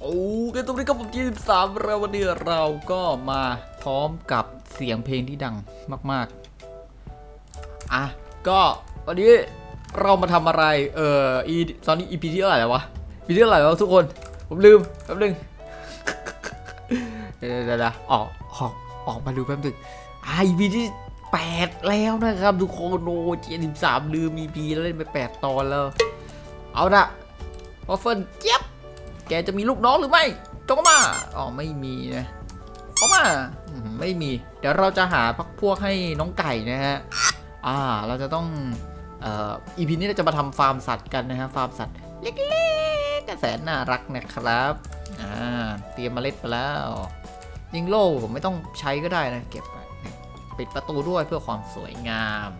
โอ้กันตรงนี้ก็ผมยี่สิบสามแล้ววันนี้เราก็มาพร้อมกับเสียงเพลงที่ดังมาก ๆ อะ ก็วันนี้เรามาทำอะไร เอ่ออีตอนนี้ EP ที่เท่าไหร่แล้ววะ EP ที่เท่าไหร่แล้วทุกคน ผมลืมแป๊บนึงเดี๋ยวเดี๋ยวเดี๋ยวออกออกออกมาดูแป๊บนึงอะ EP ที่แปดแล้วนะครับทุกคนโอ้เจ็ดสิบสามลืม EP แล้วเล่นไปแปดตอนแล้ว เอาละวอฟเฟิลเจี๊ยบ แกจะมีลูกน้องหรือไม่จงมาอ๋อไม่มีนะเข้ามาไม่มี เดี๋ยวเราจะหาพักพวกให้น้องไก่นะฮะอ่าเราจะต้องเอ่ออีพีนี้เราจะมาทำฟาร์มสัตว์กันนะฮะฟาร์มสัตว์เล็กๆแต่แสนน่ารักนะครับอ่าเตรียมเมล็ดไปแล้วยิงโล่ผมไม่ต้องใช้ก็ได้นะเก็บไว้ปิดประตูด้วยเพื่อความสวยงาม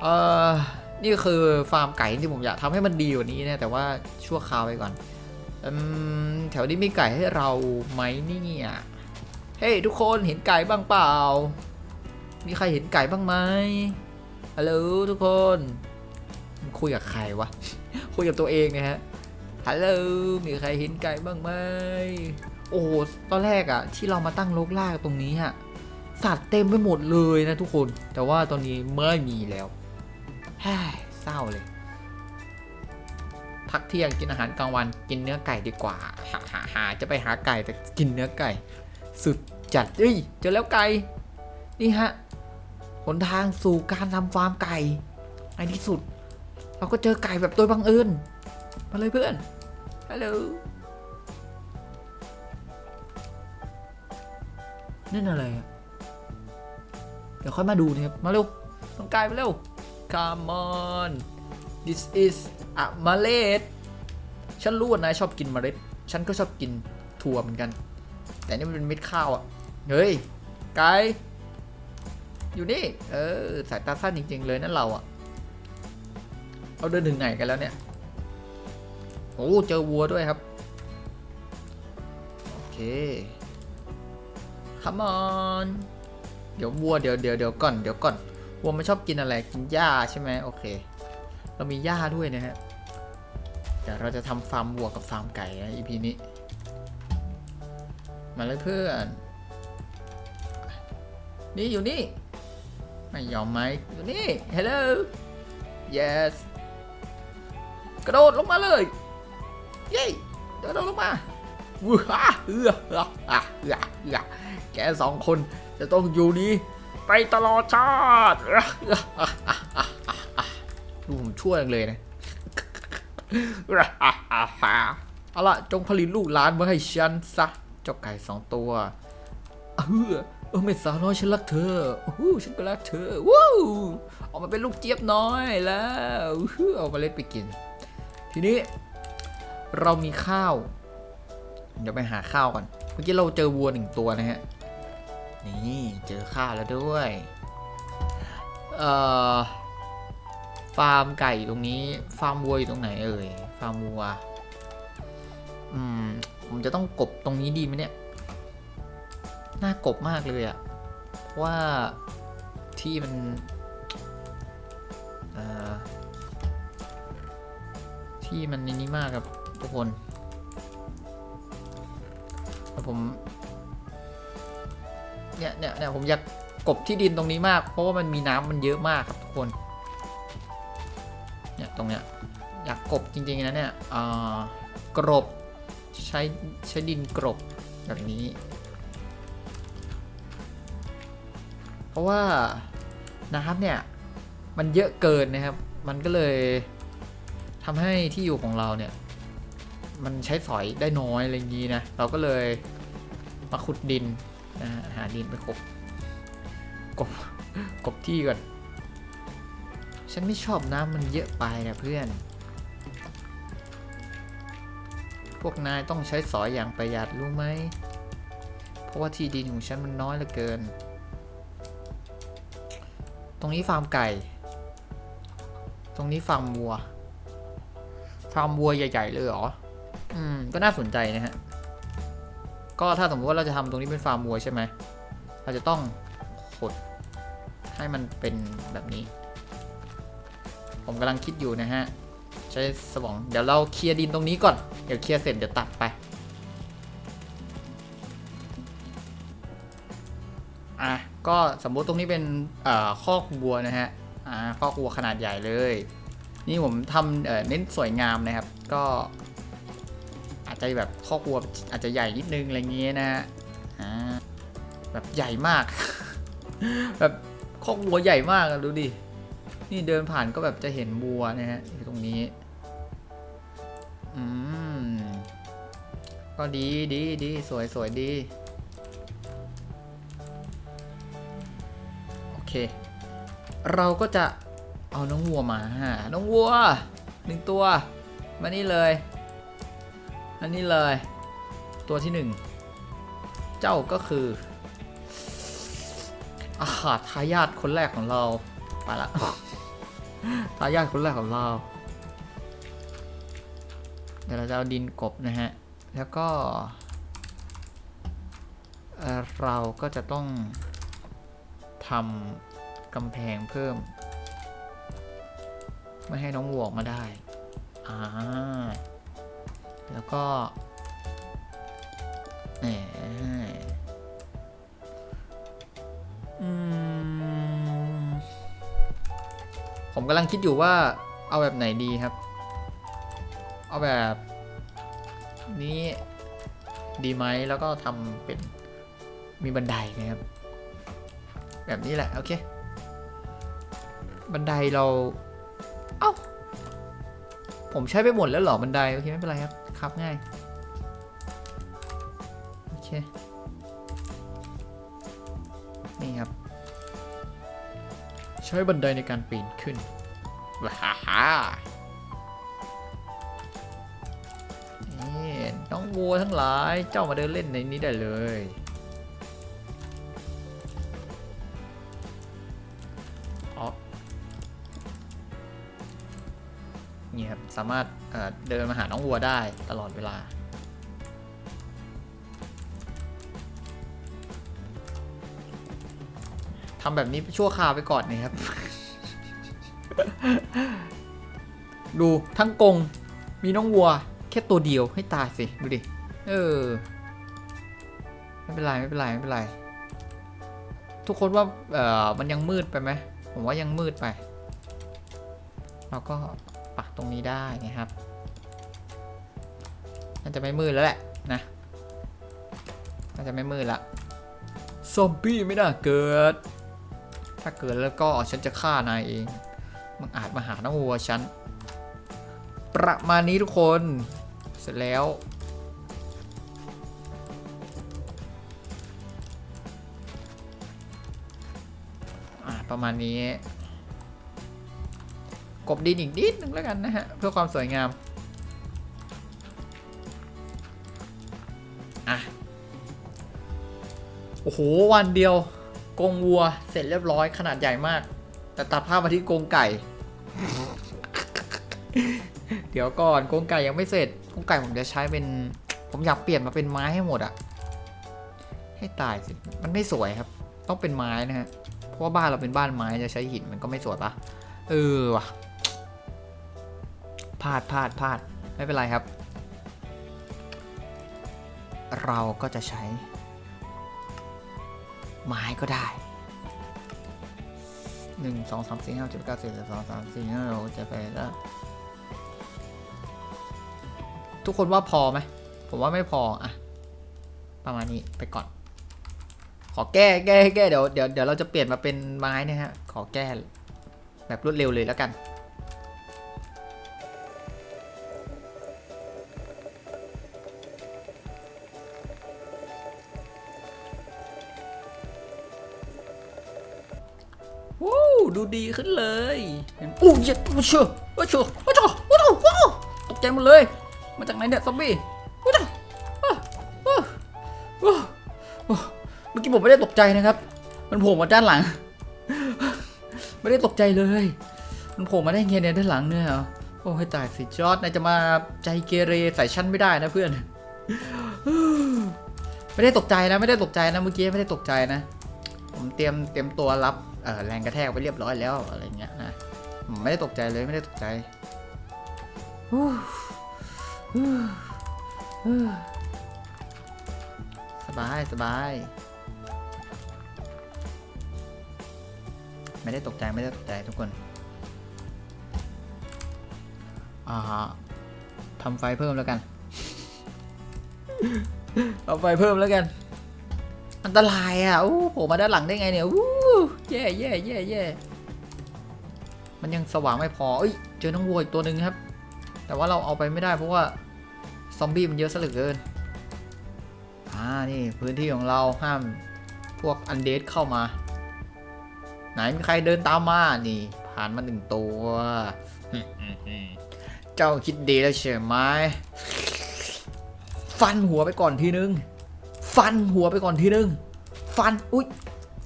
เอ่อนี่คือฟาร์มไก่ที่ผมอยากทำให้มันดีกว่านี้นะแต่ว่าชั่วคราวไปก่อน แถวนี้มีไก่ให้เราไหมเนี่ย เฮ้ยทุกคนเห็นไก่บ้างเปล่า มีใครเห็นไก่บ้างไหมฮัลโหลทุกคน คุยกับใครวะ คุยกับตัวเองนะฮะ ฮัลโหล มีใครเห็นไก่บ้างไหม โอ้โห ตอนแรกอะที่เรามาตั้งลกลากตรงนี้อะสัตว์เต็มไปหมดเลยนะทุกคน แต่ว่าตอนนี้ไม่มีแล้วแฮ่เศร้าเลย พักเที่ยงกินอาหารกลางวัน กินเนื้อไก่ดีกว่าหาหาหาจะไปหาไก่แต่กินเนื้อไก่ สุดจัดเอ้ยเจอแล้วไก่นี่ฮะหนทางสู่การทำฟาร์มไก่ในที่สุด เราก็เจอไก่แบบโดยบังเอิญมาเลยเพื่อนฮัลโหลนั่นอะไรเดี๋ยวค่อยมาดูนะครับ มาเร็วน้องไก่มาเร็ว come on this is อะเมล็ดฉันรู้ว่านายชอบกินเมล็ด ฉันก็ชอบกินถั่วเหมือนกัน แต่นี่มันเป็นเม็ดข้าวอะเฮ้ยไกอยู่นี่ เออ สายตาสั้นจริง ๆ เลยนั่นเราอะเอาเดินถึงไหนกันแล้วเนี่ย โอ้ เจอวัวด้วยครับ โอเค come on เดี๋ยววัวเดี๋ยวเดี๋ยวเดี๋ยวก่อนเดี๋ยวก่อนวัวมันชอบกินอะไร กินหญ้าใช่ไหมโอเค เรามีหญ้าด้วยนะฮะ ดี๋ยวเราจะทำฟาร์มวัวกับฟาร์มไก่นะ EP นี้ มาเลยเพื่อน นี่อยู่นี่ ไม่ยอมไหมอยู่นี่ hello yes กระโดดลงมาเลย เย้กระโดดลงมาว้าเอือเอือเอือเอืออือแกสองคนจะต้องอยู่นี้ ไปตลอดชาติดูผมชั่วจังเลยนะ เอาละจงผลิตลูกหลานมาให้ฉันซะ เจ้าไก่สองตัวเออเออไม่สาวน้อยฉันรักเธอโอ้โหฉันก็รักเธอว้าวออกมาเป็นลูกเจี๊ยบน้อยแล้วเอามาเล่นไปกิน ทีนี้ เรามีข้าว เดี๋ยวไปหาข้าวก่อน เมื่อกี้เราเจอวัวหนึ่งตัวนะฮะ นี่เจอข้าวแล้วด้วย เอ่อ ฟาร์มไก่ตรงนี้ ฟาร์มวัวอยู่ตรงไหนเอ่ย ฟาร์มวัว อืม ผมจะต้องกบตรงนี้ดีไหมเนี่ย น่ากบมากเลยอะเพราะว่าที่มันที่มันในนี้มากครับทุกคนแต่ผมเนี่ยเนี่ยเนี่ยผมอยากกบที่ดินตรงนี้มาก เพราะว่ามันมีน้ำมันเยอะมากครับทุกคน ตรงเนี้ยอยากกบจริงๆนะเนี่ยกรบใช้ใช้ดินกรบแบบนี้ เพราะว่าน้ำเนี่ยมันเยอะเกินนะครับ มันก็เลยทำให้ที่อยู่ของเราเนี่ยมันใช้สอยได้น้อยอะไรอย่างนี้นะ เราก็เลยมาขุดดินนะหาดินไปกบกบกบที่ก่อน ฉันไม่ชอบน้ำมันเยอะไปนะเพื่อน พวกนายต้องใช้สอยอย่างประหยัดรู้ไหม เพราะว่าที่ดินของฉันมันน้อยเหลือเกิน ตรงนี้ฟาร์มไก่ ตรงนี้ฟาร์มวัว ฟาร์มวัวใหญ่ ๆ เลยเหรอ อืม ก็น่าสนใจนะฮะ ก็ถ้าสมมติว่าเราจะทำตรงนี้เป็นฟาร์มวัวใช่ไหม เราจะต้องขดให้มันเป็นแบบนี้ ผมกำลังคิดอยู่นะฮะ ใช้สมอง เดี๋ยวเราเคลียร์ดินตรงนี้ก่อน เดี๋ยวเคลียร์เสร็จเดี๋ยวตัดไป อะ ก็สมมุติตรงนี้เป็นคอกวัวนะฮะ อ่าคอกวัวขนาดใหญ่เลย นี่ผมทำเน้นสวยงามนะครับ ก็ อาจจะแบบคอกวัวอาจจะใหญ่นิดนึงอะไรเงี้ยนะฮะแบบใหญ่มาก แบบคอกวัวใหญ่มากดูดิ นี่เดินผ่านก็แบบจะเห็นวัวนะฮะอยู่ตรงนี้ อืม ก็ดีดีดีสวยสวยดี โอเค เราก็จะเอาน้องวัวมาฮะน้องวัวหนึ่งตัว มานี่เลยอันนี้เลย ตัวที่หนึ่งเจ้าก็คืออาหารทายาทคนแรกของเรา ไปละ ทายาทคนแรกของเรา เดี๋ยวเราจะเอาดินกบนะฮะ แล้วก็ เราก็จะต้องทำกำแพงเพิ่ม ไม่ให้น้องวัวออกมาได้ อ่า แล้วก็แหม ผมกำลังคิดอยู่ว่าเอาแบบไหนดีครับ เอาแบบนี้ดีไหมแล้วก็ทำเป็นมีบันไดนะครับ แบบนี้แหละโอเค บันไดเรา เอ้า ผมใช้ไปหมดแล้วหรอบันไดโอเคไม่เป็นไรครับ ครับง่าย โอเค ใช้บันไดในการปีนขึ้นว้าฮ่านี่น้องวัวทั้งหลาย เจ้ามาเดินเล่นในนี้ได้เลย อ๋อนี่ครับ สามารถเอ่อเดินมาหาน้องวัวได้ตลอดเวลาำแบบนี้ชั่วคราวไปก่อนนะครับ ดูทั้งกรงมีน้องวัว แค่ตัวเดียวให้ตายสิ ดูดิ เออ ไม่เป็นไร ไม่เป็นไร ไม่เป็นไร ทุกคนว่าเออมันยังมืดไปไหม ผมว่ายังมืดไป เราก็ปักตรงนี้ได้นะครับน่าจะไม่มืดแล้วแหละนะน่าจะไม่มืดละซอมบี้ไม่น่าเกิด ถ้าเกิดแล้วก็ฉันจะฆ่านายเองมึงอาจมาหาน้องวัวฉัน ประมาณนี้ทุกคน เสร็จแล้ว ประมาณนี้ กบดินอีกนิดนึงแล้วกันนะฮะ เพื่อความสวยงาม อะ โอ้โห วันเดียว กรงวัวเสร็จเรียบร้อยขนาดใหญ่มาก แต่ตัดภาพมาที่กรงไก่ เดี๋ยวก่อนกรงไก่ยังไม่เสร็จกรงไก่ผมจะใช้เป็น ผมอยากเปลี่ยนมาเป็นไม้ให้หมดอะให้ตายสิมันไม่สวยครับ ต้องเป็นไม้นะฮะเพราะว่าบ้านเราเป็นบ้านไม้จะใช้หินมันก็ไม่สวยปะเออว่ะพลาดพลาดพลาดไม่เป็นไรครับ เราก็จะใช้ ไม้ก็ได้หนึ่งสองสามสี่ห้าเจ็ดเก้าสิบสิบสองสามสี่ห้าหกเจ็ดแปดแล้วทุกคนว่าพอไหมผมว่าไม่พออะประมาณนี้ไปก่อน ขอแก้แก้แก้เดี๋ยวเดี๋ยวเดี๋ยวเราจะเปลี่ยนมาเป็นไม้นะฮะ ขอแก้แบบรวดเร็วเลยแล้วกัน ดูดีขึ้นเลยเห็นอู้ยโอ้เชื่อโอ้เชื่อโอ้เชื่อโอ้เชื่อว้าวตกใจหมดเลย มาจากไหนเนี่ยซอมบี้โอ้เชื่ออ้าวอ้าวอ้เมื่อกี้ผมไม่ได้ตกใจนะครับ มันโผล่มาด้านหลัง ไม่ได้ตกใจเลย มันโผล่มาได้ไงเนี่ยด้านหลังเนี่ยเหรอโอ้ให้ตายสิจอร์ดนายจะมาใจเกเรใส่ชั้นไม่ได้นะเพื่อน ไม่ได้ตกใจนะ ไม่ได้ตกใจนะเมื่อกี้ไม่ได้ตกใจนะ ผมเตรียมเตรียมตัวรับ แรงกระแทกไปเรียบร้อยแล้วอะไรเงี้ยนะผมไม่ได้ตกใจเลยไม่ได้ตกใจฮู้ฮู้ฮู้สบายสบาย ไม่ได้ตกใจไม่ได้ตกใจทุกคนอ่าฮะทำไฟเพิ่มแล้วกันเอาไฟเพิ่มแล้วกัน อันตรายอะโอ้โผล่มาด้านหลังได้ไงเนี่ยอู้ แย่แย่แย่แย่มันยังสว่างไม่พอ เอ้ย เจอน้องวัวอีกตัวหนึ่งครับ แต่ว่าเราเอาไปไม่ได้เพราะว่า ซอมบี้มันเยอะซะเหลือเกิน อ่า นี่พื้นที่ของเราห้ามพวกอันเดดเข้ามา ไหนมีใครเดินตามมา นี่ ผ่านมาหนึ่งตัว เจ้าคิดดีแล้วใช่ไหมฟันหัวไปก่อนทีนึง ฟันหัวไปก่อนทีนึง ฟัน อุ๊ย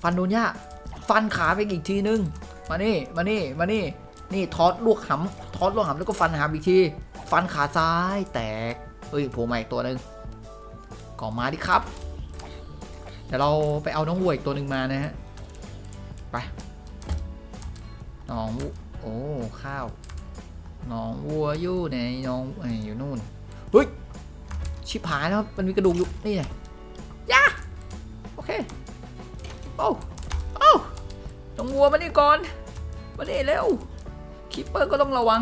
ฟันโดนย่า ฟันขาไปอีกทีนึง มานี่ มานี่ มานี่ นี่ทอดลวกหำทอดลวกหำแล้วก็ฟันหำอีกที ฟันขาซ้ายแตก เฮ้ยโผล่มาอีกตัวหนึ่งก่อมาดิครับ เดี๋ยวเราไปเอาน้องวัวอีกตัวหนึ่งมานะฮะ ไป น้องวัวโอ้ข้าว น้องวัวอยู่ในน้องอยอยู่นู่น เฮ้ย ชิบหายแล้วมันมีกระดูกอยู่นี่ไงยาโอเค โอ้ น้องวัวมานี่ก่อนมานี่เร็วคิปเปอร์ก็ต้องระวัง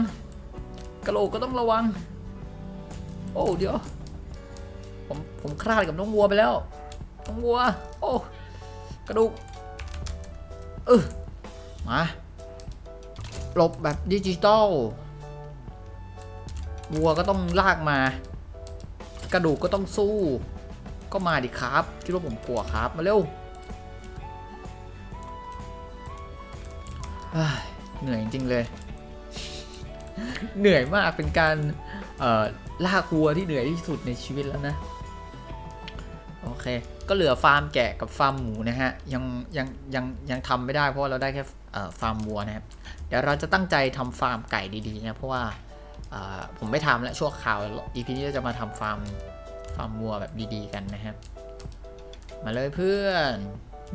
กระโหลกก็ต้องระวัง โอ้เดี๋ยว ผมผมคลาดกับน้องวัวไปแล้ว น้องวัว โอ้กระดูกเออมาหลบแบบดิจิตอลวัวก็ต้องลากมา กระดูกก็ต้องสู้ ก็มาดิครับ คิดว่าผมกลัวครับมาเร็ว เหนื่อยจริงเลย เหนื่อยมากเป็นการลากวัวที่เหนื่อยที่สุดในชีวิตแล้วนะ โอเค ก็เหลือฟาร์มแกะกับฟาร์มหมูนะฮะ ยังยังยังยังทำไม่ได้เพราะเราได้แค่ฟาร์มวัวนะครับ เดี๋ยวเราจะตั้งใจทำฟาร์มไก่ดีๆนะเพราะว่าผมไม่ทำแล้วชั่วคราว EP นี้เราจะมาทำฟาร์มฟาร์มวัวแบบดีๆกันนะครับ มาเลยเพื่อน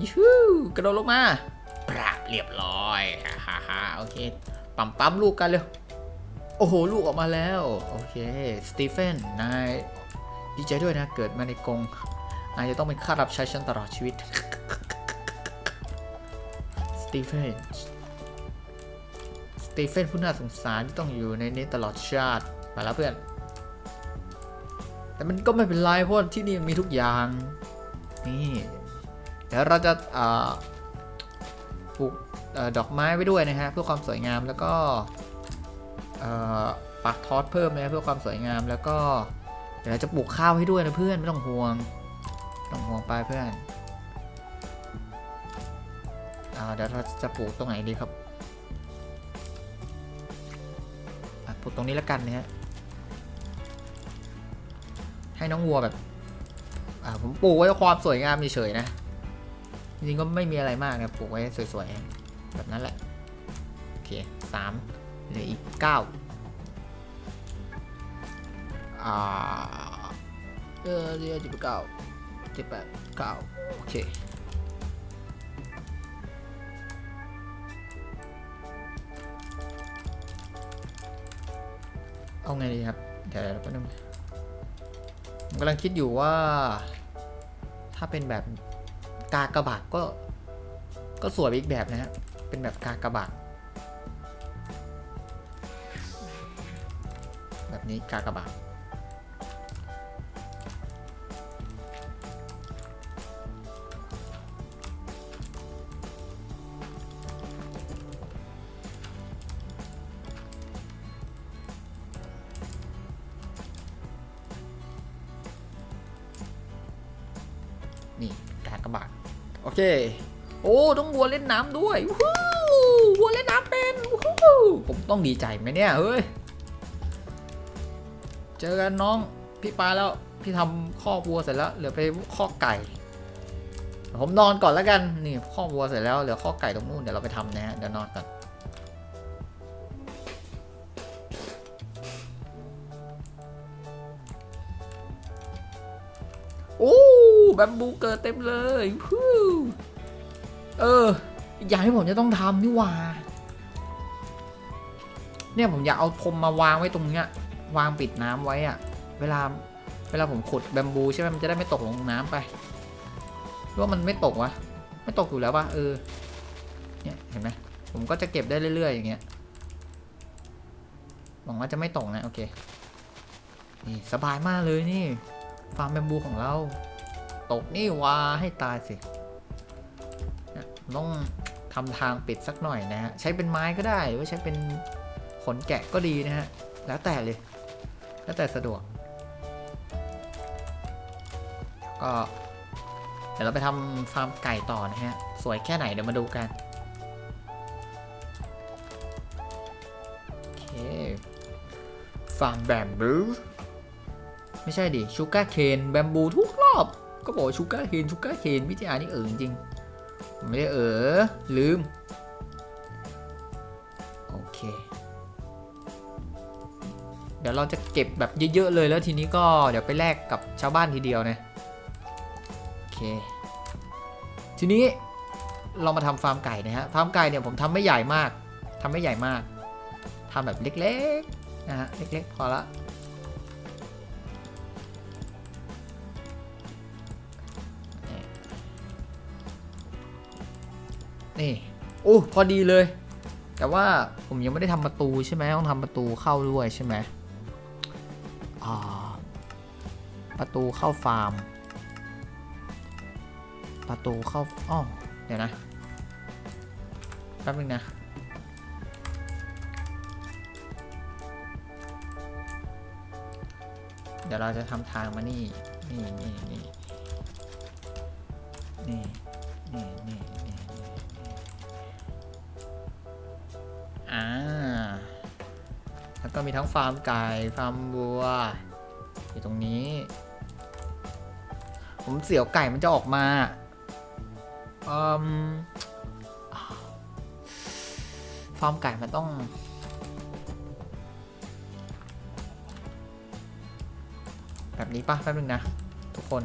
ยูฮูกระโดดลงมา ปราบเรียบร้อยฮ่าฮ่าโอเค ปั๊มปั๊มลูกกันเร็ว โอ้โห ลูกออกมาแล้ว โอเค สตีเฟน นายดีใจด้วยนะ เกิดมาในกรงนายจะต้องเป็นข้ารับใช้ฉันตลอดชีวิต สตีเฟน สตีเฟนผู้น่าสงสารที่ต้องอยู่ในนี้ตลอดชาติไปแล้วเพื่อน แต่มันก็ไม่เป็นไรเพราะที่นี่มีทุกอย่าง นี่ เดี๋ยวเราจะอ่อ ปลูกดอกไม้ไว้ด้วยนะฮะเพื่อความสวยงามแล้วก็ปักทอดเพิ่มนะเพื่อความสวยงามแล้วก็เดี๋ยวเราจะปลูกข้าวให้ด้วยนะเพื่อนไม่ต้องห่วงไม่ต้องห่วงไปเพื่อนอ่าเดี๋ยวเราจะปลูกตรงไหนดีครับปลูกตรงนี้แล้วกันนะฮะให้น้องวัวแบบผมปลูกไว้ความสวยงามเฉยๆนะ จริงก็ไม่มีอะไรมากนะปลูกไว้สวยๆ แบบนั้นแหละ โอเคสามเหลืออีกเก้าอ่าเออเดี๋ยวจิบเก้าจ็ดแปดเก้าโอเค เอาไงดีครับ เดี๋ยวแป๊บนึงผมกำลังคิดอยู่ว่า ถ้าเป็นแบบ กากระบาดก็ ก็สวยอีกแบบนะฮะ เป็นแบบกากระบาดแบบนี้กากระบาด เค โอ้ต้องวัวเล่นน้ำด้วยวู้วัวเล่นน้ำเป็นวู้ผมต้องดีใจไหมเนี่ยเฮ้ยเจอกันน้องพี่ปลาแล้วพี่ทำข้อกวัวเสร็จแล้วเหลือไปข้อกไก่ผมนอนก่อนแล้วกันนี่ข้อกวัวเสร็จแล้วเหลือข้อกไก่ตรงนู้นเดี๋ยวเราไปทำนะฮะเดี๋ยวนอนก่อนโอ้ แบมบูเกิดเต็มเลยวู้เอออย่างที่ผมจะต้องทำนี่ว่า เนี่ยผมอยากเอาพรมมาวางไว้ตรงเนี้ย วางปิดน้ำไว้อะเวลา เวลาผมขุดแบมบูใช่ไหมมันจะได้ไม่ตกลงน้ำไปว่ามันไม่ตกวะไม่ตกอยู่แล้วปะเออ เนี่ยเห็นไหมผมก็จะเก็บได้เรื่อยๆอย่างเงี้ยหวังว่าจะไม่ตกนะโอเค นี่สบายมากเลยนี่ฟาร์มแบมบูของเรา ตกนี่วาให้ตายสินะต้องทำทางปิดสักหน่อยนะฮะ ใช้เป็นไม้ก็ได้หรือว่าใช้เป็นขนแกะก็ดีนะฮะ แล้วแต่เลย แล้วแต่สะดวก ก็เดี๋ยวเราไปทำฟาร์มไก่ต่อนะฮะ สวยแค่ไหนเดี๋ยวมาดูกันโอเคฟาร์มแบมบูไม่ใช่ดิชูการ์เคนแบมบูทุกรอบ ก็บอกชูการ์เคนชูการ์เคนวิทยานี่เออจริงไม่ได้เออลืม โอเค เดี๋ยวเราจะเก็บแบบเยอะๆเลยแล้วทีนี้ก็เดี๋ยวไปแลกกับชาวบ้านทีเดียวนะโอเค ทีนี้เรามาทำฟาร์มไก่นะฮะฟาร์มไก่เนี่ยผมทำไม่ใหญ่มากทำไม่ใหญ่มากทำแบบเล็กๆนะฮะเล็กๆพอละ นี่โอ้พอดีเลย แต่ว่าผมยังไม่ได้ทำประตูใช่ไหมต้องทำประตูเข้าด้วยใช่ไหมอ่าประตูเข้าฟาร์ม ประตูเข้าอ้อเดี๋ยวนะแป๊บนึงนะเดี๋ยวเราจะทำทางมานี่ นี่นี่นี่นี่นี่ ก็มีทั้งฟาร์มไก่ฟาร์มวัว อยู่ตรงนี้ ผมเสียวไก่มันจะออกมาอืมฟาร์มไก่มันต้อง แบบนี้ปะแป๊บนึงนะ ทุกคน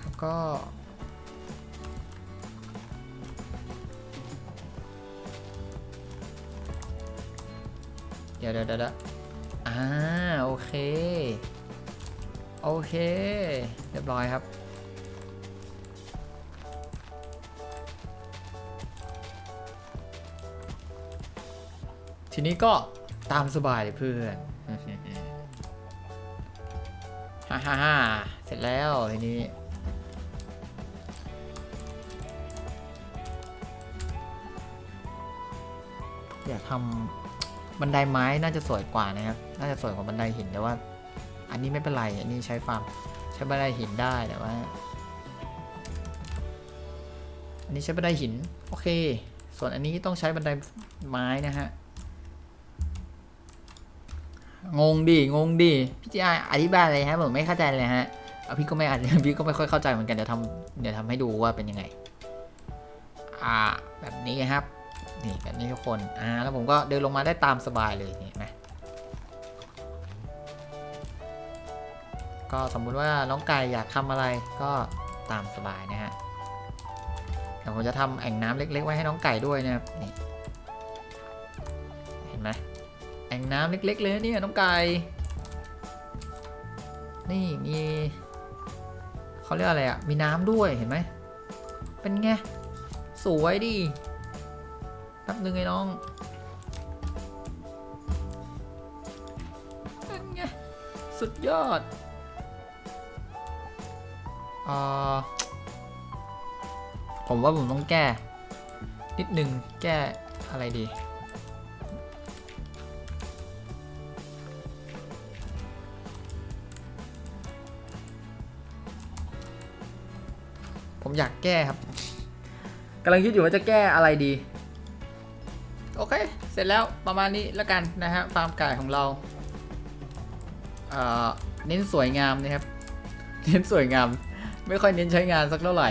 แล้วก็ เดี๋ยวเดี๋ยวเดี๋ยวอ่าโอเค โอเค เรียบร้อยครับ ทีนี้ก็ตามสบายเลยเพื่อนฮ่าฮ่าฮ่าเสร็จแล้วทีนี้อยากทำ บันไดไม้น่าจะสวยกว่านะครับ น่าจะสวยกว่าบันไดหินแต่ว่า อันนี้ไม่เป็นไร อันนี้ใช้ฟาร์มใช้บันไดหินได้แต่ว่า อันนี้ใช้บันไดหิน โอเค ส่วนอันนี้ต้องใช้บันไดไม้นะฮะ งงดิ งงดิ พี่จีอธิบายเลยฮะผมไม่เข้าใจเลยฮะเอาพี่ก็ไม่อ่านพี่ก็ไม่ค่อยเข้าใจเหมือนกันเดี๋ยวทำเดี๋ยวทำให้ดูว่าเป็นยังไง อ่า แบบนี้ครับ นี่แบบนี้ทุกคนอ่าแล้วผมก็เดินลงมาได้ตามสบายเลยนี่นไหมก็สมมุติว่าน้องไก่อยากทำอะไรก็ตามสบายนะฮะเดี๋ยวผมจะทำแอ่งน้ำเล็ก ๆ ไว้ให้น้องไก่ด้วยนะครับนี่เห็นไหมแอ่งน้ำเล็ก ๆ เลยนะเนี่ยน้องไก่นี่มีเขาเรียกอะไรอะ่ะมีน้ำด้วยเห็นไหมเป็นไงสวยดิ แป๊บนึงไอ้น้องเป็นไงสุดยอดอ่อผมว่าผมต้องแก้ นิดนึงแก้อะไรดี ผมอยากแก้ครับกำลังคิดอยู่ว่าจะแก้อะไรดี โอเค เสร็จแล้วประมาณนี้แล้วกันนะฮะฟาร์มไก่ของเราเน้นสวยงามนะครับ เน้นสวยงาม ไม่ค่อยเน้นใช้งานสักเท่าไหร่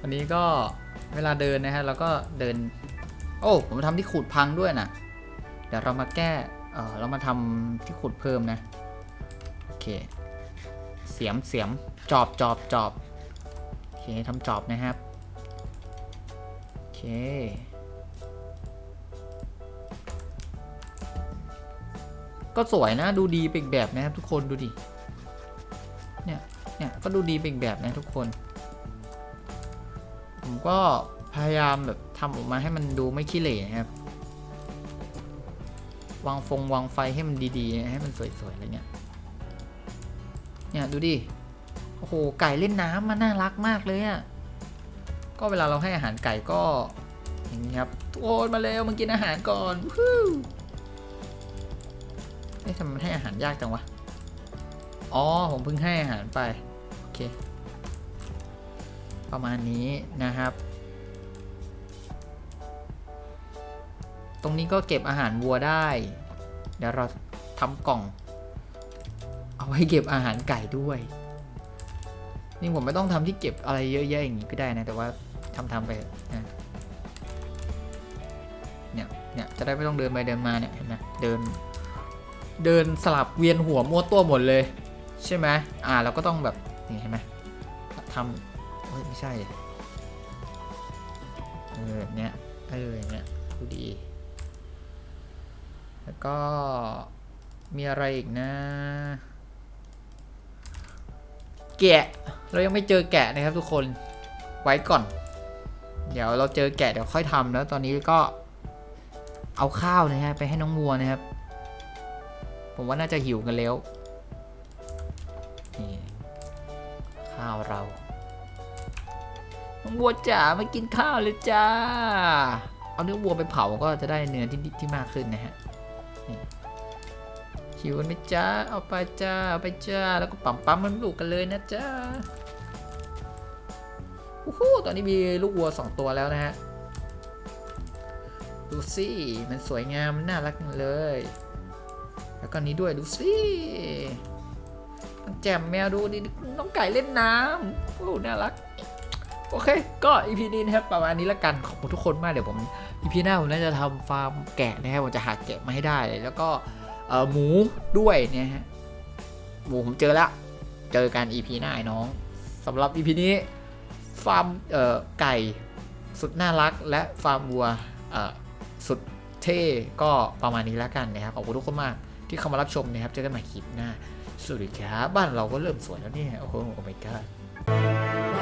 วันนี้ก็เวลาเดินนะฮะเราก็เดิน โอ้ ผมทำที่ขุดพังด้วยนะเดี๋ยวเรามาแก้เออเรามาทำที่ขุดเพิ่มนะ โอเค เสียมเสียมจอบจอบจอบโอเคทำจอบนะครับ โอเค ก็สวยนะดูดีเป็นอีกแบบนะครับทุกคนดูดิเนี่ยเนี่ยก็ดูดีเป็นอีกแบบนะทุกคน ผมก็พยายามแบบทำออกมาให้มันดูไม่ขี้เหร่นะครับ วางฟงวางไฟให้มันดีๆ ให้มันสวยๆอะไรเงี้ยเนี่ยดูดิโอ้โหไก่เล่นน้ำมันน่ารักมากเลยอะ่ะก็เวลาเราให้อาหารไก่ก็อย่างนี้ครับทุกคนมาเร็วมากินอาหารก่อน เอ๊ะทำไมมันให้อาหารยากจังวะ อ๋อ ผมเพิ่งให้อาหารไป โอเค ประมาณนี้นะครับ ตรงนี้ก็เก็บอาหารวัวได้ เดี๋ยวเราทำกล่อง เอาไว้เก็บอาหารไก่ด้วย นี่ผมไม่ต้องทำที่เก็บอะไรเยอะแยะอย่างนี้ก็ได้นะ แต่ว่าทำทำไปนะเนี่ย เนี่ย จะได้ไม่ต้องเดินไปเดินมาเนี่ยเห็นไหมเดิน เดินสลับเวียนหัวมั่วตัวหมดเลย ใช่ไหมอ่าเราก็ต้องแบบนี่เห็นไหมทำเฮ้ยไม่ใช่เออเนี้ยเอออย่างเนี้ยดูดี แล้วก็มีอะไรอีกนะแกะเรายังไม่เจอแกะนะครับทุกคนไว้ก่อน เดี๋ยวเราเจอแกะเดี๋ยวค่อยทำแล้วตอนนี้ก็เอาข้าวนะฮะไปให้น้องวัวนะครับ ผมว่าน่าจะหิวกันแล้วนี่ข้าวเราวัวจ๋ามากินข้าวเลยจ้า เอาเนื้อวัวไปเผาก็จะได้เนื้อที่ที่มากขึ้นนะฮะหิวกันไหมจ้าเอาไปจ้าเอาไปจ้า แล้วก็ปั๊มปั๊มมันลูกกันเลยนะจ้าโอ้โหตอนนี้มีลูกวัวสองตัวแล้วนะฮะ ดูสิ มันสวยงามมันน่ารักเลย ก็นี้ด้วยดูสิแจมแมวดูดิน้องไก่เล่นน้ำโอ้น่ารัก โอเค ก็ EP นี้นะครับประมาณนี้ละกันขอบคุณทุกคนมากเดี๋ยวผม EP หน้าผมน่าจะทำฟาร์มแกะนะครับผมจะหาแกะมาให้ได้แล้วก็หมูด้วยเนี่ยฮะหมูผมเจอแล้วเจอกัน EP หน้าน้องสำหรับ EP นี้ฟาร์มไก่สุดน่ารัก และฟาร์มวัวสุดเท่ก็ประมาณนี้แล้วกันนะครับขอบคุณทุกคนมาก ที่เข้ามารับชมนะครับเจอกันใหม่คลิปหน้าสวัสดีครับบ้านเราก็เริ่มสวยแล้วเนี่ยโอ้โหโอ้ my god